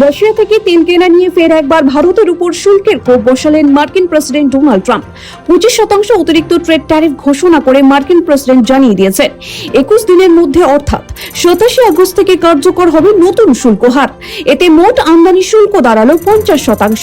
Russia থেকে তেল কেনা নিয়ে ফের একবার ভারতের উপর শুল্কের কোপ বসালেন মার্কিন প্রেসিডেন্ট ডোনাল্ড ট্রাম্প। পঁচিশ শতাংশ অতিরিক্ত ট্রেড ট্যারিফ ঘোষণা করে মার্কিন প্রেসিডেন্ট জানিয়ে দিয়েছেন। একুশ দিনের মধ্যে অর্থাৎ সাতাশে আগস্ট থেকে কার্যকর হবে নতুন শুল্ক হার। এতে মোট আমদানি শুল্ক দাঁড়াল পঞ্চাশ শতাংশ।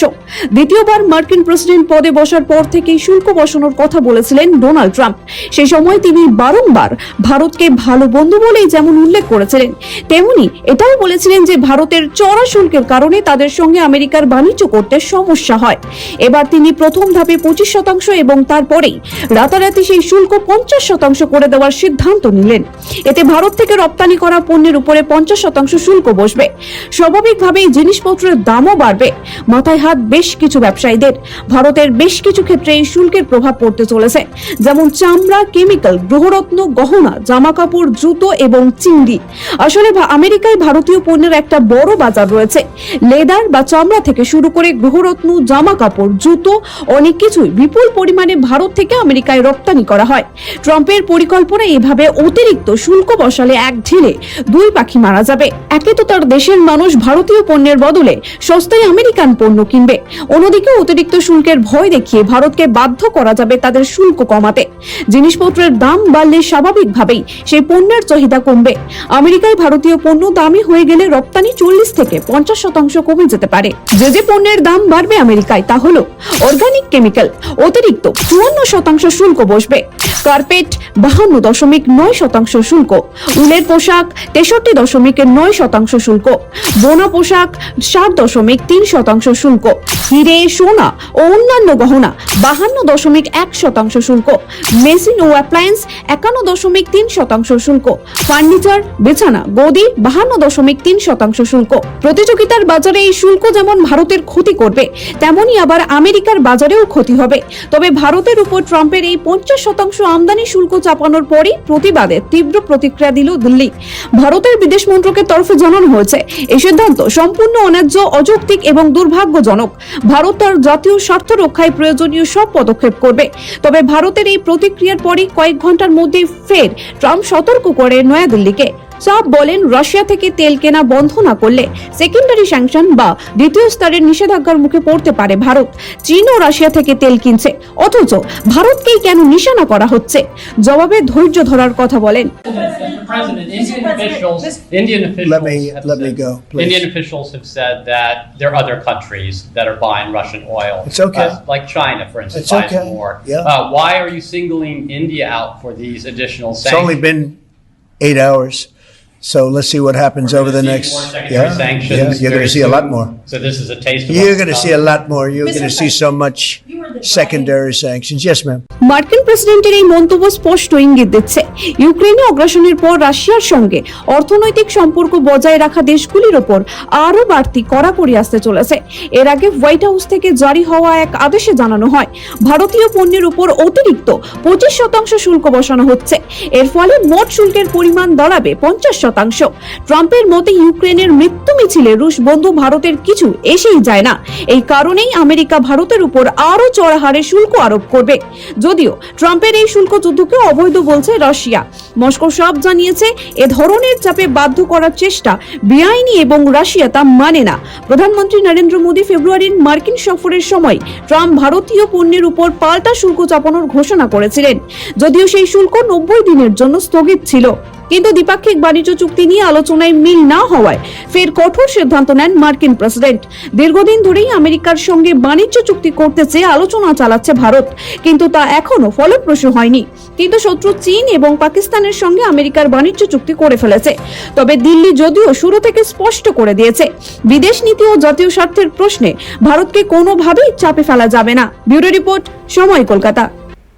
দ্বিতীয়বার মার্কিন প্রেসিডেন্ট পদে বসার পর থেকেই শুল্ক বসানোর কথা বলেছিলেন ডোনাল্ড ট্রাম্প। সেই সময় তিনি বারংবার ভারতকে ভালো বন্ধু বলেই যেমন উল্লেখ করেছিলেন, তেমনি এটাও বলেছিলেন যে ভারতের চড়া শুল্কের কারণে তাদের সঙ্গে আমেরিকার বাণিজ্য করতে সমস্যা হয়। এবার তিনি প্রথম ধাপে পঁচিশ শতাংশ এবং তারপরেই রাতারাতি সেই শুল্ক পঞ্চাশ শতাংশ করে দেওয়ার সিদ্ধান্ত নিলেন। এতে ভারত থেকে রপ্তানি করা পণ্যের উপরে পঞ্চাশ শতাংশ শুল্ক বসবে। স্বাভাবিকভাবেই জিনিসপত্রের দামও বাড়বে। মাথায় হাত বেশ কিছু ব্যবসায়ীদের। ভারতের বেশ কিছু ক্ষেত্রে এই শুল্কের প্রভাব পড়তে চলেছে। যেমন চামড়া, কেমিক্যাল, গ্রহরত্ন, গহনা জামা কাপড় জুতো এবং চিংড়ি। আসলে আমেরিকায় ভারতীয় পণ্যের একটা বড় বাজার রয়েছে। লেদার বা চামড়া থেকে শুরু করে গ্রহরত্ন জামা কাপড় জুতো, অনেক কিছুই বিপুল পরিমাণে ভারত থেকে আমেরিকায় রপ্তানি করা হয়। ট্রাম্পের পরিকল্পনা এভাবে অতিরিক্ত শুল্ক বসালে এক ঢিলে দুই পাখি মারা যাবে। একে তো তার দেশের মানুষ ভারতীয় পণ্যের বদলে সস্তায় আমেরিকান পণ্য কিনবে। অন্যদিকে অতিরিক্ত শুল্কের ভয় দেখিয়ে ভারতকে বাধ্য করা যাবে তাদের শুল্ক কমাতে। জিনিসপত্রের দাম বাড়লে স্বাভাবিকভাবেই সেই পণ্যের চাহিদা কমবে। আমেরিকায় ভারতীয় পণ্য দামি হয়ে গেলে রপ্তানি চল্লিশ থেকে পঞ্চাশ শতাংশ কমে যেতে পারে। যে যে পণ্যের দাম বাড়বে আমেরিকায়, তা হলো অর্গানিক কেমিক্যাল অতিরিক্ত চুয়ান্ন শতাংশ শুল্ক বসবে। কার্পেট বাহান্ন দশমিক নয় শতাংশ শুল্ক। উলের পোশাক, তেষট্টি দশমিক নয় শতাংশ শুল্ক। বোনা পোশাক, সাত দশমিক তিন শতাংশ শুল্ক। হিরে, সোনা ও অন্যান্য গহনা, বাহান্ন দশমিক এক শতাংশ শুল্ক। মেশিন ও অ্যাপ্লায়েন্স একান্ন দশমিক তিন শতাংশ শুল্ক। ফার্নিচার, বিছানা, গদি, বাহান্ন দশমিক তিন শতাংশ শুল্ক। প্রতিযোগিতার বাজারে এই শুল্ক যেমন ভারতের ক্ষতি করবে তেমনি আবার আমেরিকার বাজারেও ক্ষতি হবে। তবে ভারতের উপর ট্রাম্পের এই পঞ্চাশ শতাংশ আমদানি শুল্ক চাপানোর পরই প্রতিবাদে তীব্র প্রতিক্রিয়া দিল দিল্লি। ভারতের বিদেশ মন্ত্রকের তরফে জানানো হয়েছে এই সিদ্ধান্ত সম্পূর্ণ অন্যায্য, অযৌক্তিক এবং দুর্ভাগ্যজনক। ভারত তার জাতীয় স্বার্থ রক্ষায় প্রয়োজনীয় সব পদক্ষেপ করবে। তবে ভারতের এই প্রতিক্রিয়ার পরই কয়েক ঘণ্টার মধ্যেই ফের ট্রাম্প সতর্ক করে নয়াদিল্লিকে। সব বলেন রাশিয়া থেকে তেল কেনা বন্ধ না করলে সেকেন্ডারি স্যাংশন বা দ্বিতীয় স্তরের নিষেধাজ্ঞার মুখে পড়তে পারে ভারত। চীন ও রাশিয়া থেকে তেল কিনছে অথচ ভারতকেই কেন নিশানা করা হচ্ছে? জবাবে ধৈর্য ধরার কথা বলেন। Are you singling so let's see what happens We're over the next. more secondary Yeah, sanctions yeah, you're very gonna see a lot soon. more. So this is a taste of. You're what's gonna see a come. lot more. You're Mr. gonna see so much You were the secondary sanctions. Yes, ma'am. মার্কিন প্রেসিডেন্টের এই মন্তব্য স্পষ্ট ইঙ্গিত দিচ্ছে। ইউক্রেনে অগ্রাসনের পর রাশিয়ার সঙ্গে অর্থনৈতিক সম্পর্ক বজায় রাখা দেশগুলির ওপর আরও বাড়তি কড়াকড়ি আসতে চলেছে। এর আগে হোয়াইট হাউস থেকে জারি হওয়া এক আদেশে জানানো হয় ভারতীয় পণ্যের উপর অতিরিক্ত পঁচিশ শতাংশ শুল্ক বসানো হচ্ছে। এর ফলে মোট শুল্কের পরিমাণ দাঁড়াবে পঞ্চাশ শতাংশ। ট্রাম্পের মতে ইউক্রেনের মৃত্যু মিছিলে রুশ বন্ধু ভারতের কিছু এসেই যায় না। এই কারণেই আমেরিকা ভারতের উপর আরও চড়া হারে শুল্ক আরোপ করবে। যদিও ট্রাম্পের এই শুল্ক যুদ্ধকে অবৈধ বলছে রাশিয়া। মস্কো সব জানিয়েছে, এ ধরনের চাপে বাধ্য করার চেষ্টা বেআইনি এবং রাশিয়া তা মানে না। প্রধানমন্ত্রী নরেন্দ্র মোদী ফেব্রুয়ারির মার্কিন সফরের সময় ট্রাম্প ভারতীয় পণ্যের উপর পাল্টা শুল্ক চাপানোর ঘোষণা করেছিলেন। যদিও সেই শুল্ক নব্বই দিনের জন্য স্থগিত ছিল। কিন্তু দ্বিপাক্ষিক বাণিজ্য চুক্তি নিয়ে আলোচনায় মিল না হওয়ায় ফের কঠোর সিদ্ধান্ত নেন মার্কিন প্রেসিডেন্ট। দীর্ঘদিন ধরেই আমেরিকার সঙ্গে বাণিজ্য চুক্তি করতে চেয়ে আলোচনা চালাচ্ছে ভারত, কিন্তু তা এখনও ফলপ্রসূ হয়নি। কিন্তু শত্রু চীন এবং পাকিস্তানের সঙ্গে আমেরিকার বাণিজ্য চুক্তি করে ফেলেছে। তবে দিল্লি যদিও শুরু থেকে স্পষ্ট করে দিয়েছে, বিদেশ নীতি ও জাতীয় স্বার্থের প্রশ্নে ভারতকে কোনোভাবেই চাপে ফেলা যাবে না। ব্যুরো রিপোর্ট সময় কলকাতা।